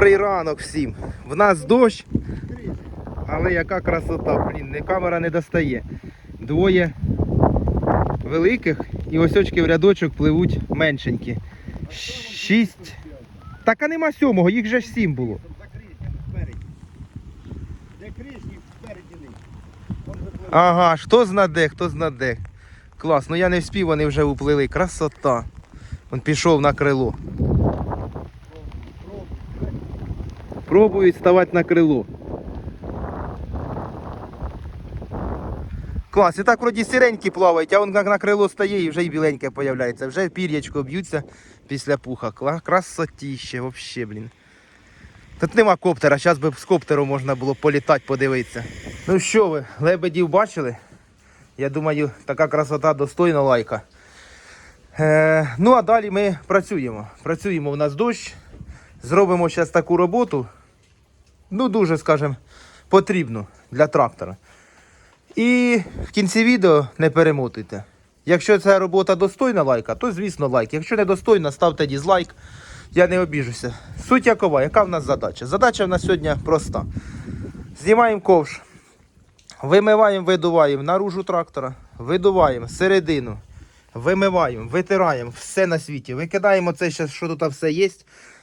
Добрий всім. В нас дощ, але яка красота, блін, камера не достає. Двоє великих і ось очки в рядочок пливуть меншенькі. Шість. Так а нема сьомого, їх же ж сім було. Ага, хто знаде, хто знаде. Клас, ну я не вспів, вони вже уплили. Красота. Він пішов на крило. Пробують ставати на крило. Клас, і так вроді сіренькі плавають, а як на крило стає і вже й біленьке появляється. Вже пір'ячко б'ються після пуха. Красотіще, взагалі, блін. Тут нема коптера, зараз би з коптеру можна було політати, подивитися. Ну що ви, лебедів бачили? Я думаю, така красота достойна лайка. Е, ну а далі ми працюємо. Працюємо, у нас дощ. Зробимо зараз таку роботу. Ну, дуже, скажімо, потрібну для трактора. І в кінці відео не перемотуйте. Якщо ця робота достойна лайка, то звісно лайк. Якщо не достойна, ставте дізлайк. Я не обіжуся. Суть якова, яка в нас задача? Задача в нас сьогодні проста. Знімаємо ковш, вимиваємо, видуваємо наружу трактора, видуваємо середину, вимиваємо, витираємо все на світі. Викидаємо це, що тут все є.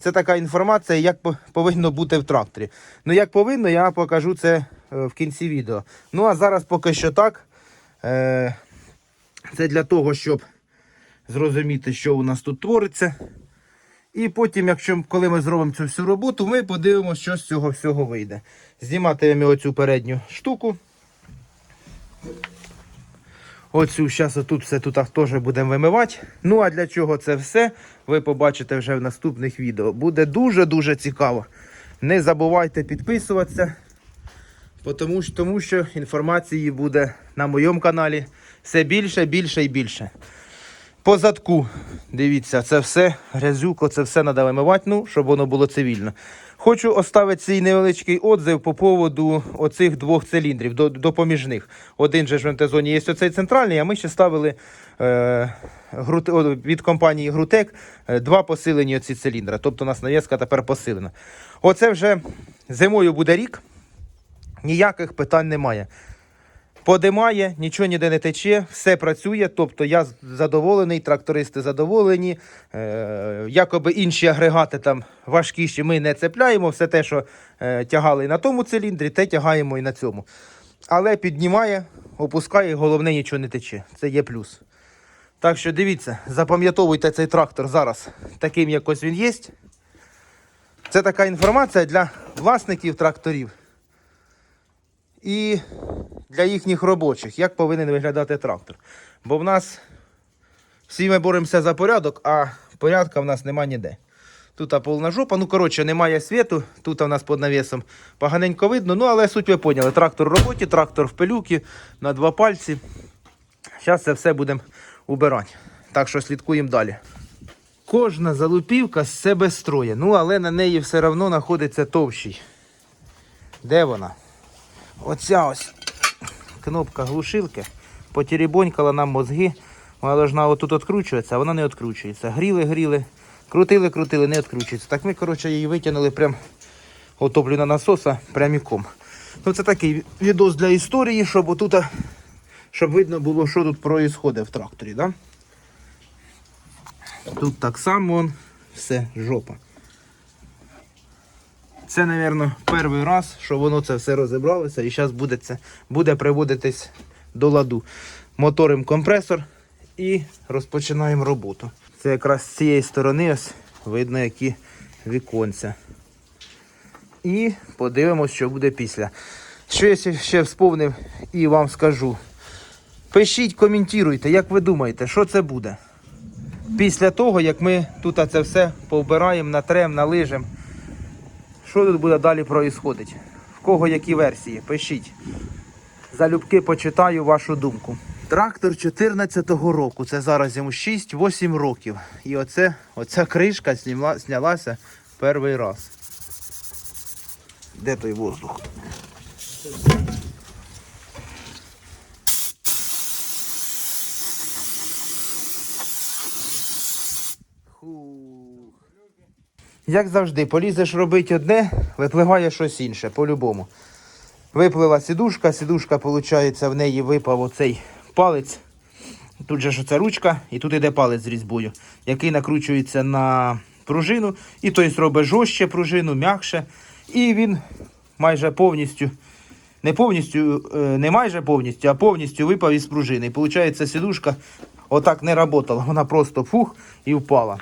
Це така інформація, як повинно бути в тракторі. Ну, як повинно, я покажу це е, в кінці відео. Ну, а зараз поки що так. Е, Це для того, щоб зрозуміти, що у нас тут твориться. І потім, якщо коли ми зробимо цю всю роботу, ми подивимося, що з цього всього вийде. Зніматимемо оцю передню штуку. Оцю зараз отут все тут теж будемо вимивати. Ну а для чого це все, ви побачите вже в наступних відео. Буде дуже-дуже цікаво. Не забувайте підписуватися, тому, тому що інформації буде на моєму каналі все більше, більше і більше. По задку, дивіться, це все грязюко, це все треба вимивати, ну, щоб воно було цивільно. Хочу оставити свій невеличкий отзив по поводу оцих двох циліндрів, до, допоміжних. Один же ж в МТ-зоні є оцей центральний, а ми ще ставили е, від компанії Грутек е, два посилені оці циліндри. Тобто у нас нав'язка тепер посилена. Оце вже зимою буде рік, ніяких питань немає. Подимає, нічого ніде не тече, все працює. Тобто я задоволений, трактористи задоволені. Е, якоби інші агрегати там важкіші ми не цепляємо. Все те, що е, тягали на тому циліндрі, те тягаємо і на цьому. Але піднімає, опускає, головне нічого не тече. Це є плюс. Так що дивіться, запам'ятовуйте цей трактор зараз таким, якось він є. Це така інформація для власників тракторів. І для їхніх робочих, як повинен виглядати трактор. Бо в нас всі ми боремося за порядок, а порядка в нас нема ніде. Тут повна жопа, ну коротше, немає світу, тут у нас під навісом поганенько видно, ну але суть ви поняли. Трактор в роботі, трактор в пилюки на два пальці. Зараз це все будемо убирати. Так що слідкуємо далі. Кожна залупівка з себе строє, ну але на неї все одно знаходиться товщий. Де вона? Оця ось кнопка глушилки потеребонькала нам мозги. Вона должна отут відкручуватися, а вона не відкручується. Гріли, гріли, крутили, крутили, не відкручується. Так ми, коротше, її витягнули прям отоплю на насоса пряміком. Ну, це такий відос для історії, щоб отут, щоб видно було, що тут відбувається в тракторі. Да? Тут так само все, жопа. Це, мабуть, перший раз, що воно це все розібралося і зараз буде, це, буде приводитись до ладу. Моторим компресор і розпочинаємо роботу. Це якраз з цієї сторони ось видно, які віконця. І подивимось, що буде після. Що я ще- всповнив і вам скажу. Пишіть, коментуйте, як ви думаєте, що це буде? Після того, як ми тут це все повбираємо, натрем, налижемо. Що тут буде далі проїсходить? В кого які версії? Пишіть. Залюбки почитаю вашу думку. Трактор 14-го року. Це зараз йому 6-8 років. І оце, оця кришка зняла, знялася перший раз. Де той воздух? Фух. Як завжди, полізеш робити одне, випливає щось інше, по-любому. Виплила сідушка, сідушка, виходить, в неї випав оцей палець. Тут же ж оця ручка, і тут іде палець з різьбою, який накручується на пружину, і той робить жорстче пружину, м'якше. І він майже повністю, не повністю, е, не майже повністю, а повністю випав із пружини. І виходить, сідушка отак не працювала, вона просто фух і впала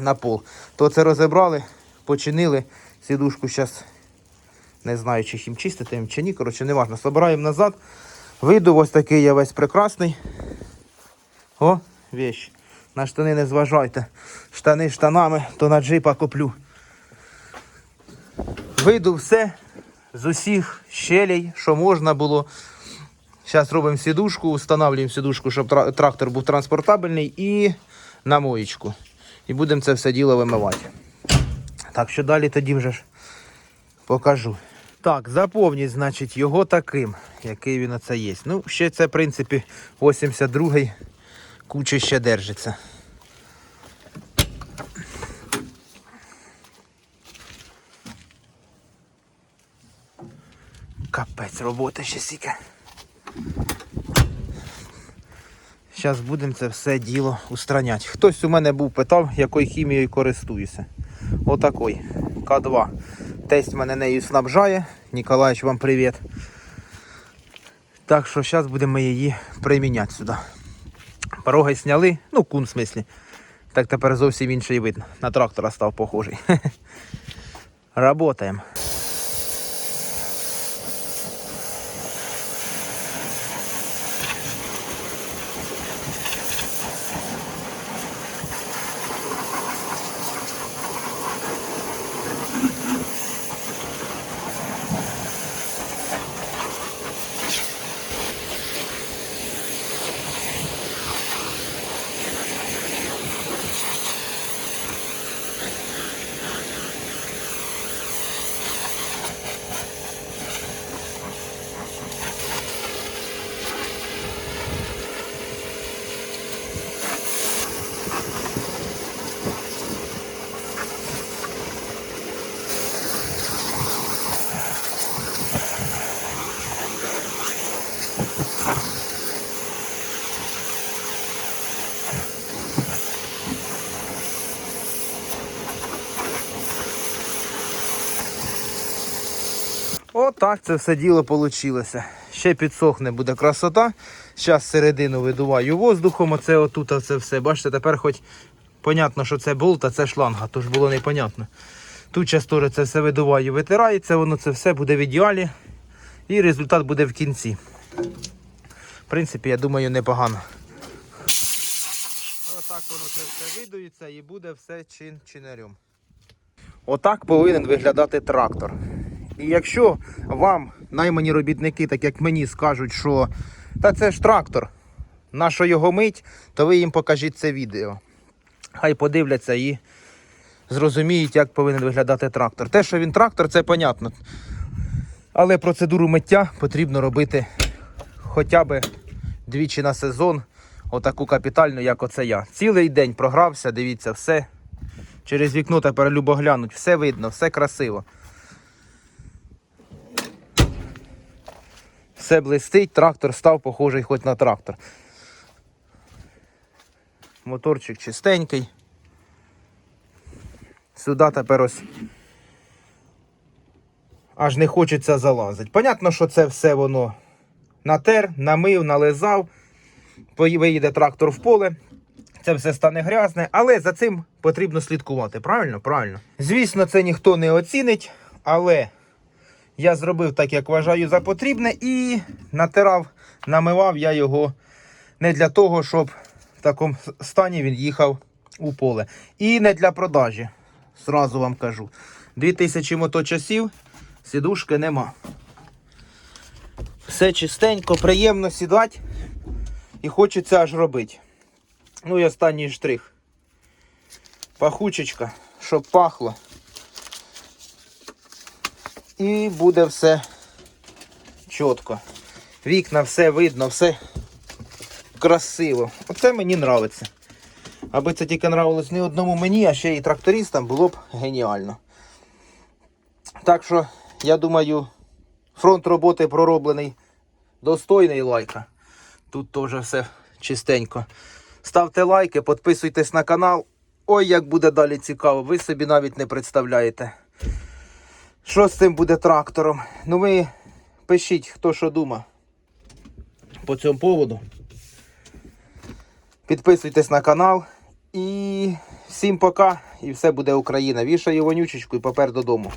на пол. То це розібрали, починили. Сідушку зараз не знаю, чи їм чистити їм чи ні. Коротше, не важно. Собираємо назад. Вийду ось такий я весь прекрасний. О, вещь. На штани не зважайте. Штани штанами, то на джипа куплю. Вийду все з усіх щелей, що можна було. Зараз робимо сідушку, встановлюємо сідушку, щоб трактор був транспортабельний і на моєчку. І будемо це все діло вимивати. Так що далі тоді вже ж покажу. Так, заповніть, значить, його таким, який він оце є. Ну, ще це, в принципі, 82-й куча ще держиться. Капець, роботи ще сіка. Зараз будемо це все діло устраняти. Хтось у мене був питав, якою хімією користуюся. Отакой. К2. Тесть мене нею снабжає. Ніколаєч, вам привіт. Так що зараз будемо її приміняти сюди. Пороги сняли, ну кун в смислі. Так тепер зовсім інший вид. На трактора став похожий. Работаємо. Отак це все діло вийшло. Ще підсохне буде красота. Зараз середину видуваю воздухом. Оце отут оце все. Бачите, тепер хоч понятно, що це болт, а це шланга, то ж було непонятно. Тут часто це все видуваю, витирається, воно це все буде в ідеалі. І результат буде в кінці. В принципі, я думаю, непогано. Отак воно це все видується і буде все чин чинарем. Отак повинен виглядати трактор. І якщо вам наймані робітники, так як мені, скажуть, що та це ж трактор, на що його мить, то ви їм покажіть це відео. Хай подивляться і зрозуміють, як повинен виглядати трактор. Те, що він трактор, це понятно. Але процедуру миття потрібно робити хоча б двічі на сезон, отаку капітальну, як оце я. Цілий день програвся, дивіться, все. Через вікно тепер любо глянуть, все видно, все красиво. Все блистить, трактор став похожий хоч на трактор. Моторчик чистенький. Сюди тепер ось аж не хочеться залазити. Понятно, що це все воно натер, намив, нализав, виїде трактор в поле. Це все стане грязне, але за цим потрібно слідкувати. Правильно? Правильно. Звісно, це ніхто не оцінить, але я зробив так, як вважаю за потрібне, і натирав, намивав я його не для того, щоб в такому стані він їхав у поле. І не для продажі. Зразу вам кажу. 2000 моточасів, сідушки нема. Все чистенько, приємно сідати і хочеться аж робити. Ну і останній штрих. Пахучечка, щоб пахло. І буде все чітко. Вікна, все видно, все красиво. Оце мені подобається. Аби це тільки нравилось не одному мені, а ще й трактористам, було б геніально. Так що, я думаю, фронт роботи пророблений достойний лайка. Тут теж все чистенько. Ставте лайки, підписуйтесь на канал. Ой, як буде далі цікаво, ви собі навіть не представляєте. Що з цим буде трактором? Ну ви пишіть, хто що дума по цьому поводу. Підписуйтесь на канал. І всім пока. І все буде Україна. Вішаю вонючечку і папер додому.